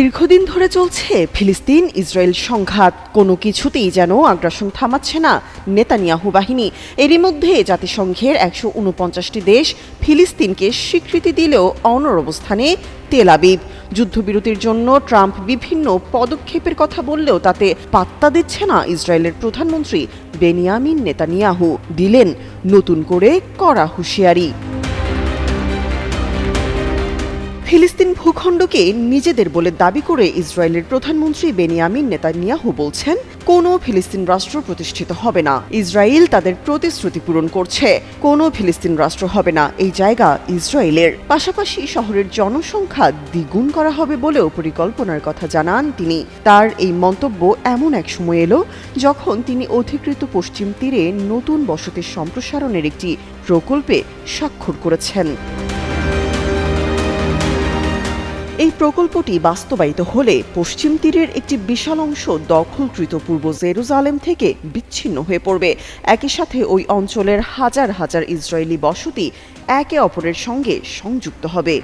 দীর্ঘদিন ধরে চলছে ফিলিস্তিন ইসরায়েল সংঘাত। কোনো কিছুতেই যেন আগ্রাসন থামাচ্ছে না নেতানিয়াহু বাহিনী। এরই মধ্যে জাতিসংঘের একশো উনপঞ্চাশটি দেশ ফিলিস্তিনকে স্বীকৃতি দিলেও অনর অবস্থানে তেল যুদ্ধবিরতির জন্য ট্রাম্প বিভিন্ন পদক্ষেপের কথা বললেও তাতে পাত্তা দিচ্ছে না ইসরায়েলের প্রধানমন্ত্রী বেনিয়ামিন নেতানিয়াহু। দিলেন, নতুন করে কড়া হুঁশিয়ারি। ফিলিস্তিন ভূখণ্ডকে নিজেদের বলে দাবি করে ইসরায়েলের প্রধানমন্ত্রী বেনিয়ামিন নেতানিয়াহু বলছেন, কোনো ফিলিস্তিন রাষ্ট্র প্রতিষ্ঠিত হবে না। ইসরায়েল তাদের প্রতিশ্রুতি পূরণ করছে। কোনো ফিলিস্তিন রাষ্ট্র হবে না। এই জায়গা ইসরায়েলের। পাশাপাশি শহরের জনসংখ্যা দ্বিগুণ করা হবে বলেও পরিকল্পনার কথা জানান তিনি। তার এই মন্তব্য এমন এক সময় এলো, যখন তিনি অধিকৃত পশ্চিম তীরে নতুন বসতির সম্প্রসারণের একটি প্রকল্পে স্বাক্ষর করেছেন। এই প্রকল্পটি বাস্তবায়িত হলে পশ্চিম তীরের একটি বিশাল অংশ দখলকৃত পূর্ব জেরুজালেম থেকে বিচ্ছিন্ন হয়ে পড়বে। একই সাথে ওই অঞ্চলের হাজার হাজার ইসরায়েলি বসতি একে অপরের সঙ্গে সংযুক্ত হবে।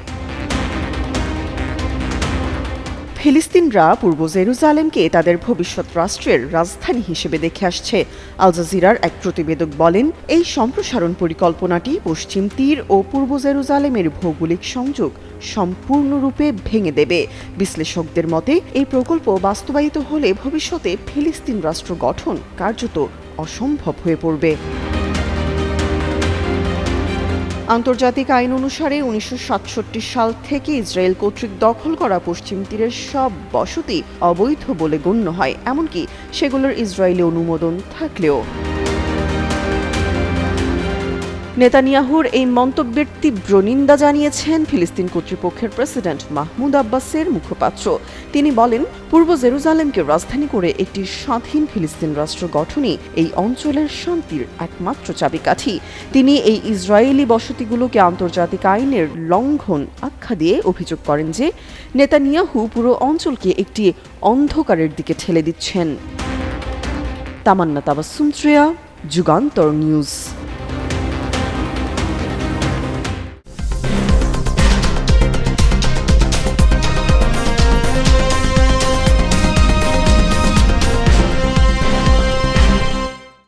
ফিলিস্তিনরা পূর্ব জেরুজালেমকে তাদের ভবিষ্যৎ রাষ্ট্রের রাজধানী হিসেবে দেখে আসছে। আল জাজিরার এক প্রতিবেদক বলেন, এই সম্প্রসারণ পরিকল্পনাটি পশ্চিম তীর ও পূর্ব জেরুজালেমের ভৌগোলিক সংযোগ সম্পূর্ণরূপে ভেঙে দেবে। বিশ্লেষকদের মতে, এই প্রকল্প বাস্তবায়িত হলে ভবিষ্যতে ফিলিস্তিন রাষ্ট্র গঠন কার্যত অসম্ভব হয়ে পড়বে। আন্তর্জাতিক আইন অনুসারে উনিশশো সাতষট্টি সাল থেকে ইসরায়েল কর্তৃক দখল করা পশ্চিম তীরের সব বসতি অবৈধ বলে গণ্য হয়। এমনকি সেগুলোর ইসরায়েলে অনুমোদন থাকলেও। নেতানিয়াহুর এই মন্তব্যের তীব্র নিন্দা জানিয়েছেন ফিলিস্তিন কর্তৃপক্ষের প্রেসিডেন্ট মাহমুদ আব্বাসের মুখপাত্র। তিনি বলেন, পূর্ব জেরুজালেমকে রাজধানী করে একটি স্বাধীন ফিলিস্তিন রাষ্ট্র গঠনই এই অঞ্চলের শান্তির একমাত্র চাবিকাঠি। তিনি এই ইসরায়েলি বসতিগুলোকে আন্তর্জাতিক আইনের লঙ্ঘন আখ্যা দিয়ে অভিযোগ করেন যে, নেতানিয়াহু পুরো অঞ্চলকে একটি অন্ধকারের দিকে ঠেলে দিচ্ছেন। তামান্না তাবাসুম যুগান্তর নিউজ।